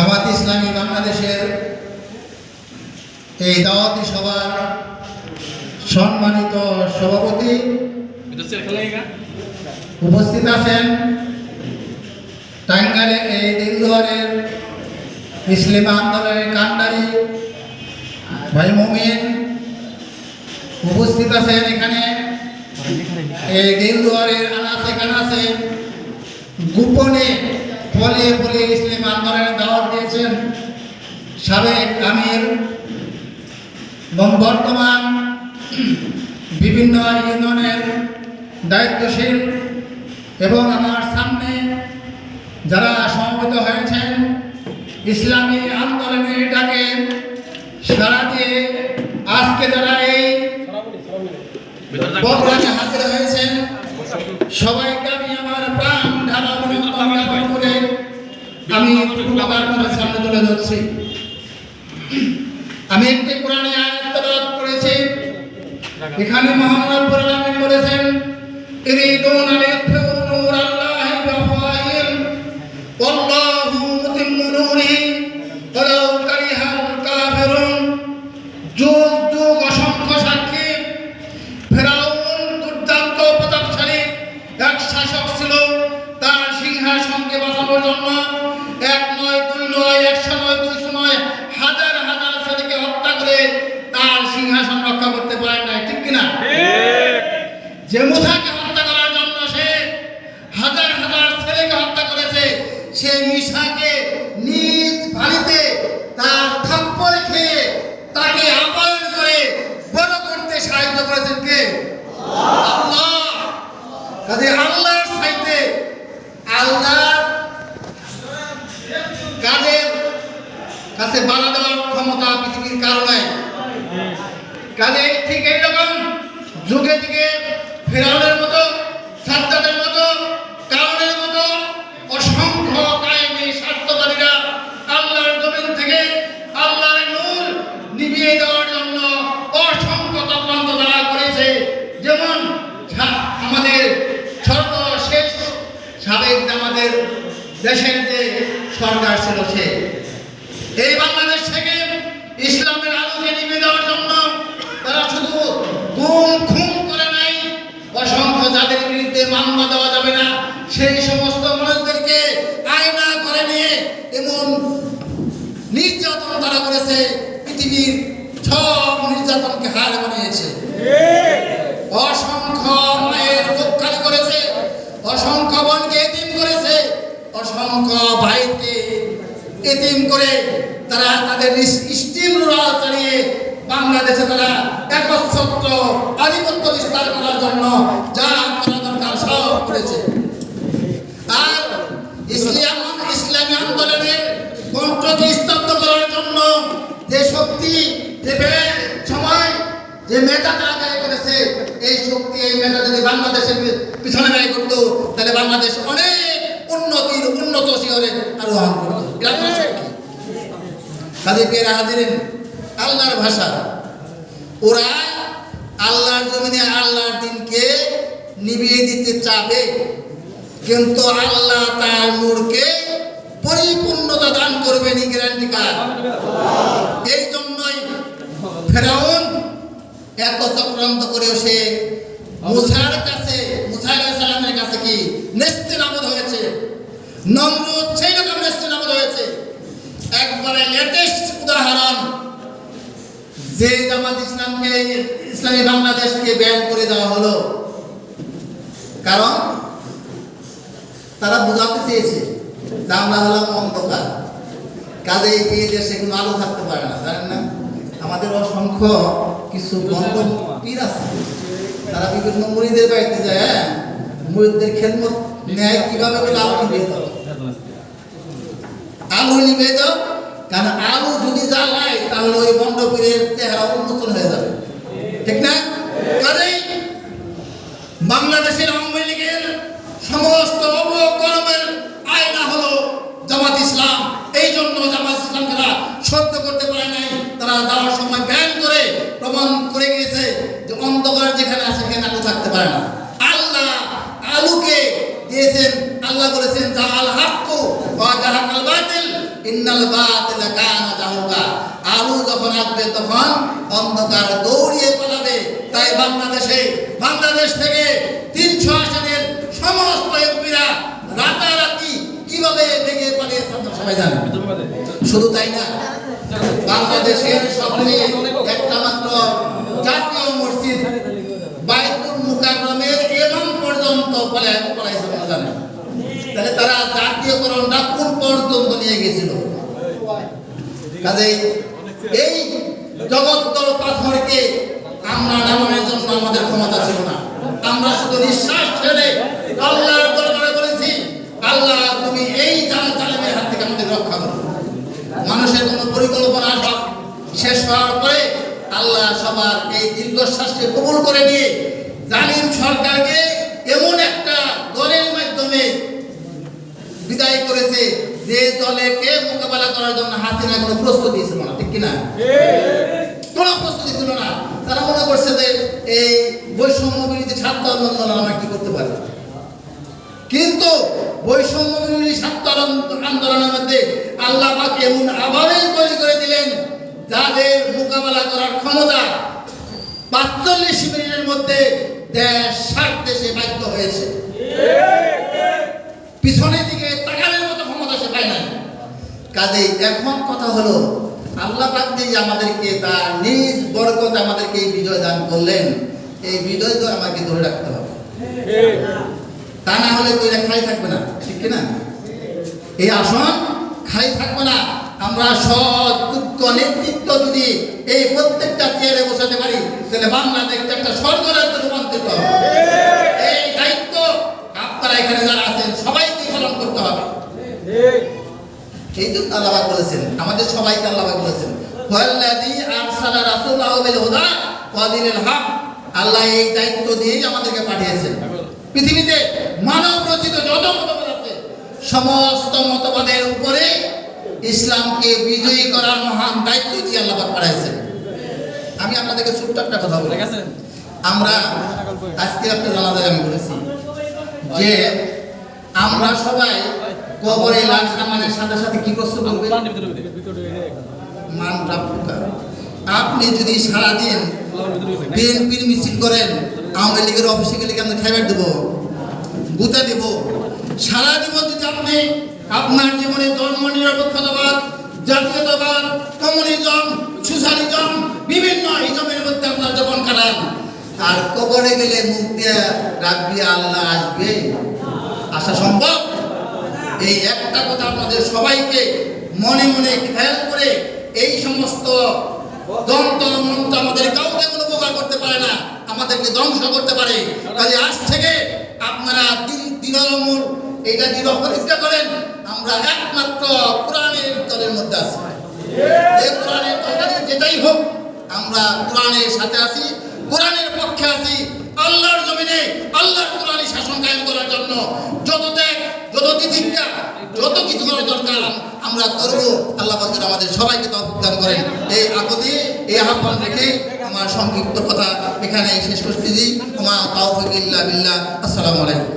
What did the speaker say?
জামাত ইসলামী বাংলাদেশের এই দাওয়াতি সভার সম্মানিত সভাপতি? উপস্থিত আছেন টাঙ্গালে এই দিলদুয়ারের ইসলাম আন্দোলনের কান্ডারি ভাই মমিন উপস্থিত আছেন এখানে এই দিলদুয়ারের আনাচে কানাচে গোপনে ফলে ফলে ইসলাম আন্দোলনের দাওয়াত দিয়েছেন সাবেক আমির এবং বর্তমান বিভিন্ন ইউনিয়নের দায়িত্বশীল এবং আমার সামনে যারা সমবেত হয়েছেন, ইসলামী আন্দোলনের ডাকে সারা দিয়ে আজকে যারা এই হাজির হয়েছেন, সবাইকে আমি আমি তুলে ধরছি। আমি একটি কোরআনে আয়াত করেছি। এখানে রব্বুল আলামিন বলেছেন ইরিদুন যে মুসাকে হত্যা করার জন্য সে হাজার হাজার ছেলেকে হত্যা করেছে সে মিশাকে নিজ বাড়িতে তার থাপ্পড়ে খেয়ে তাকে আপায়ন করে বড় করতে সাহায্য করেছেন কে আল্লাহ কাজে আল্লাহর সাইতে আল্লাহ কাজের কাছে বাধা দেওয়ার ক্ষমতা পৃথিবীর কারণে কাজে ঠিক এইরকম যুগে যুগে ফেরাউনের মতো সাদ্দাতের মতো কারণের মতো অসংখ্য কায়েমী স্বার্থবাদীরা আল্লাহর জমিন থেকে আল্লাহর নূর নিভিয়ে দেওয়ার জন্য অসংখ্য তৎপন্ত তারা করেছে যেমন সা- আমাদের সর্বশেষ সাবেক যে আমাদের দেশের যে সরকার ছিল সে। এই বাংলাদেশ থেকে ইসলামের আলোকে নিভে দেওয়ার জন্য তারা শুধু গুম খুন করে নাই অসংখ্য যাদের বিরুদ্ধে মামলা দেওয়া যাবে না সেই সমস্ত মানুষদেরকে আয়না করে নিয়ে এমন নির্যাতন তারা করেছে পৃথিবীর সব নির্যাতনকে হার বানিয়েছে অসংখ্য মায়ের মুখ খালি করেছে অসংখ্য বোনকে এতিম করেছে অসংখ্য ভাইকে এতিম করে তারা তাদের স্টিম চালিয়ে বাংলাদেশে তারা একচ্ছত্র আধিপত্য বিস্তার করার জন্য যা করা দরকার সব করেছে। আর ইসলাম ইসলামী আন্দোলনের কণ্ঠকে স্তব্ধ করার জন্য যে শক্তি, যে সময় যে মেধা তারা ব্যয় করেছে, এই শক্তি, এই মেধা যদি বাংলাদেশের পিছনে ব্যয় করতো, তাহলে বাংলাদেশ অনেক উন্নতির উন্নত শিহরে আরোহণ করতো এটা আপনার শক্তি পেরা হাজিরেন আল্লাহর ভাষা। ওরা আল্লাহর জমিনে আল্লাহর দিনকে নিভিয়ে দিতে চাবে, কিন্তু আল্লাহ তার নূরকে পরিপূর্ণতা দান করবেন এই গ্যারান্টি কার? এই জন্যই ফেরাউন এত চক্রান্ত করেও সে মুসার কাছে মুসা কাছে কি নেস্তে নাবদ হয়েছে? নমরুদ যে জামাত ইসলামকে ইসলামী বাংলাদেশকে ব্যান করে দেওয়া হলো কারণ তারা বোঝাতে চেয়েছে যে আমরা হলাম অন্ধকার। কাজে এই দেশে কোনো আলো থাকতে পারে না জানেন না? আমাদের অসংখ্য কিছু বন্ধ পীর আছে। তারা বিভিন্ন মুড়িদের বাড়িতে যায় হ্যাঁ? মুড়িদের খেদমত ন্যায় কীভাবে আলো নিবে আলো নিবে দাও কারণ আলো যদি জ্বালায় তাহলে ওই বন্ধ পীরের চেহারা উন্মোচন হয়ে যাবে। ঠিক না? কাজেই বাংলাদেশের আওয়ামী লীগের সমস্ত অবকর্মের আয়না হলো জামাত ইসলাম এই জন্য জামাত ইসলামকে তারা সহ্য করতে পারে নাই তারা যাওয়ার সময় ব্যান করে প্রমাণ করে গিয়েছে যে অন্ধকার যেখানে আছে সেখানে আলো থাকতে পারে না আল্লাহ আলুকে দিয়েছেন আল্লাহ বলেছেন যা আল হাক্কু ওয়া জাহাকাল বাতিল ইন্নাল বাতিলা কানা জাহুকা আসবে তখন অন্ধকার দৌড়িয়ে পালাবে। তাই বাংলাদেশে, বাংলাদেশ থেকে তিনশো আসনের সমস্ত এমপিরা রাতারাতি কীভাবে ভেঙে পালিয়েছে আপনারা সবাই জানেন। শুধু তাই না, বাংলাদেশের সবচেয়ে একটা মাত্র জাতীয় মসজিদ বাইতুল মুকাররমের এমন পর্যন্ত পলায় পলাইছে আপনারা জানেন। তাহলে তারা জাতীয়করণটা কোন পর্যন্ত নিয়ে গেছিল? কাজেই এই জগত্তর পাথরকে আমরা নামানোর জন্য আমাদের ক্ষমতা ছিল না। আমরা শুধু নিঃশ্বাস ছেড়ে আল্লাহর দরবারে বলেছি, আল্লাহ, তুমি এই জাল জালেমের হাত থেকে আমাদের রক্ষা করো। মানুষের কোনো পরিকল্পনা সব শেষ হওয়ার পরে আল্লাহ সবার এই দীর্ঘশ্বাসকে কবুল করে নিয়ে জালিম সরকারকে এমন একটা দলের মাধ্যমে বিদায় করেছে যে দলেকে মোকাবেলা করার জন্য হাসিনা কোনো প্রস্তুতি ছিল না, ঠিক কিনা? কোনো প্রস্তুতি ছিল না। তারা মনে করছে যে এই বৈষম্য বিরোধী ছাত্র আন্দোলন আমরা কি করতে পারি? কিন্তু বৈষম্য বিরোধী ছাত্র আন্দোলনের মধ্যে আল্লাহ পাক এমন আবারই তৈরি করে দিলেন, যাদের মোকাবেলা করার ক্ষমতা পাঁচচল্লিশ মিনিটের মধ্যে দেশ ষাট দেশে বাধ্য হয়েছে। পিছনের দিকে তাকানোর মতো ক্ষমতা সে পায় না কাজেই এখন কথা হলো, আল্লাহ পাক আমাদেরকে তার নিজ বরকত আমাদেরকে এই বিজয় দান করলেন, এই বিজয় তো আমাকে ধরে রাখতে হবে। তা না হলে তো এরা খাই থাকবে না, ঠিক কি না এই আসন খাই থাকবে না। আমরা সযুক্ত নেতৃত্ব যদি এই প্রত্যেকটা চেয়ারে বসাতে পারি, তাহলে বাংলাদেশটা একটা স্বর্গ রাজ্যে রূপান্তরিত হবে এই দায়িত্ব আপনারা এখানে যারা আছেন সবাইকে পালন করতে হবে এই জন্য আল্লাহ বলেছেন আমাদের সবাইকে আল্লাহ বলেছেন হক আল্লাহ এই দায়িত্ব দিয়েই আমাদেরকে পাঠিয়েছেন। পৃথিবীতে মানব রচিত যত মতবাদ আছে সমস্ত মতবাদের উপরে ইসলামকে বিজয়ী করার মহান দায়িত্ব দিয়ে আল্লাহ পাক পাঠাইছেন আমি আপনাদেরকে ছোট্ট একটা কথা বলি। আমরা আজকে একটা জানাজায় আমি বলেছি যে আমরা সবাই কবরে লাশ নামানোর সাথে সাথে কি কষ্ট করবে মান আপনি যদি সারাদিন বিএনপির মিছিল করেন আওয়ামী লীগের অফিসে গেলে কেন খাইবার দেবো? গুতে দেব? সারা জীবন যদি আপনি আপনার জীবনে ধর্ম নিরপেক্ষতাবাদ জাতীয়তাবাদ কমিউনিজম সোশ্যালিজম বিভিন্ন ইজমের মধ্যে আপনার জীবন কাটান। আর কবরে গেলে মুখ দিয়ে রাখবি আল্লাহ আসবে। আসা সম্ভব? এই একটা কথা আপনাদের সবাইকে মনে মনে খেয়াল করে, এই সমস্ত দন্ত মন্ত্র আমাদের কাউকে কোনো উপকার করতে পারে না, আমাদেরকে ধ্বংস করতে পারে। কাজে আজ থেকে আপনারা দৃঢ়মূল এটা দৃঢ় প্রতিষ্ঠা করেন, আমরা একমাত্র কোরআনের দলের মধ্যে আছি। কোরআনের দলের যেটাই হোক, আমরা কোরআনের সাথে আছি কোরআনের পক্ষে আছি, আল্লাহর জমিনে আল্লাহর কোরআনী শাসন কায়েম করার জন্য। যত ত্যাগ তিতিক্ষা যত কিছু করা দরকার, আমরা করব। আল্লাহ পাক আমাদের সবাইকে তৌফিক করেন। এই আপদে এই আহ্বান রেখে আমার সংক্ষিপ্ত কথা এখানে শেষ করতেছি। আমার তাওফিক ইল্লা বিল্লাহ। আসসালামু আলাইকুম।